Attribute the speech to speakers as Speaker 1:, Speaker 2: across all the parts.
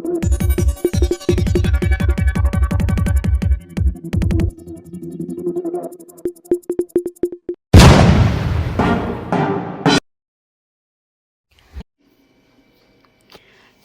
Speaker 1: thank you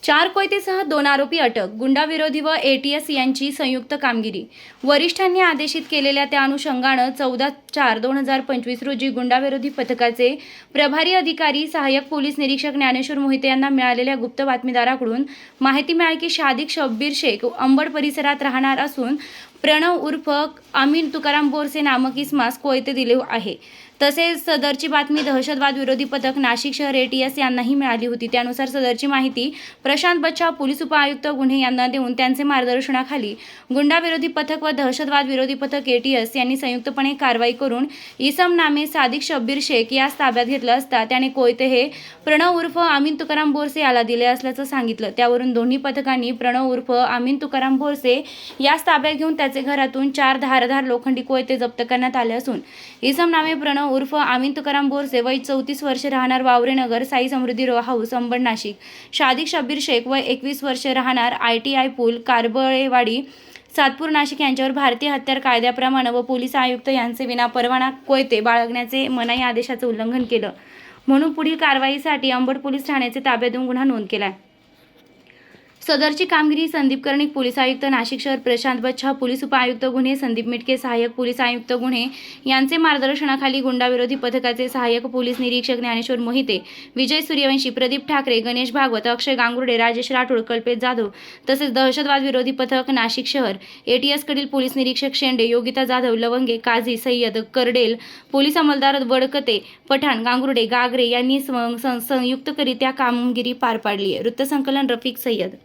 Speaker 1: चार कोयतेसह दोन आरोपी अटक गुंडाविरोधी व एटीएस यांची संयुक्त कामगिरी. वरिष्ठांनी आदेशित केलेल्या त्या अनुषंगानं चौदा चार दोन हजार पंचवीस रोजी गुंडाविरोधी पथकाचे प्रभारी अधिकारी सहाय्यक पोलीस निरीक्षक ज्ञानेश्वर मोहिते यांना मिळालेल्या गुप्त बातमीदाराकडून माहिती मिळाली की शादिक शब्बीर शेख अंबड परिसरात राहणार असून प्रणव उर्फ अमीन तुकाराम बोरसे नामक इसमास कोयते दिले आहे. तसेच सदरची बातमी दहशतवाद विरोधी पथक नाशिक शहर एटीएस यांनाही मिळाली होती. त्यानुसार सदरची माहिती प्रशांत बच्चा पोलीस उपआयुक्त गुन्हे यांना देऊन त्यांचे मार्गदर्शनाखाली गुंडाविरोधी पथक व दहशतवाद विरोधी पथक एटीएस यांनी संयुक्तपणे कारवाई करून इसम नामे सादिक शब्बीर शेख यास ताब्यात घेतलं असता त्याने कोयते हे प्रणव उर्फ अमीन तुकाराम बोरसे याला दिले असल्याचं सांगितलं. त्यावरून दोन्ही पथकांनी प्रणव उर्फ आमीन तुकाराम बोरसे यास ताब्यात घेऊन त्याचे घरातून चार धारधार लोखंडी कोयते जप्त करण्यात आले असून इसम नामे प्रणव उर्फ आमिन तुकाराम बोरसे वय चौतीस वर्षे राहणार वावरेनगर साई समृद्धी रो हाऊस अंबड नाशिक. शादिक शब्बीर शेख वय एकवीस वर्षे राहणार आय टी आय पूल कारबळेवाडी सातपूर नाशिक यांच्यावर भारतीय हत्यार कायद्याप्रमाणे व पोलीस आयुक्त यांचे विना परवाना कोयते बाळगण्याचे मनाई आदेशाचं उल्लंघन केलं. म्हणून पुढील कारवाईसाठी अंबड पोलीस ठाण्याचे ताब्यात देऊन गुन्हा नोंद केला आहे सदरची कामगिरी संदीप कर्णिक पोलीस आयुक्त नाशिक शहर प्रशांत बच्छा पोलीस उपआयुक्त गुन्हे संदीप मिटके सहाय्यक पोलीस आयुक्त गुन्हे यांचे मार्गदर्शनाखाली गुंडाविरोधी पथकाचे सहाय्यक पोलीस निरीक्षक ज्ञानेश्वर मोहिते विजय सूर्यवंशी प्रदीप ठाकरे गणेश भागवत अक्षय गांगुर्डे राजेश राठोड कल्पेश जाधव तसेच दहशतवाद विरोधी पथक नाशिक शहर एटीएसकडील पोलीस निरीक्षक शेंडे योगिता जाधव लवंगे काझी सय्यद करडेल पोलीस अंमलदार वडकते पठाण गांगुर्डे गागरे यांनी सं- सं- संयुक्तरित्या कामगिरी पार पाडली आहे वृत्तसंकलन रफिक सय्यद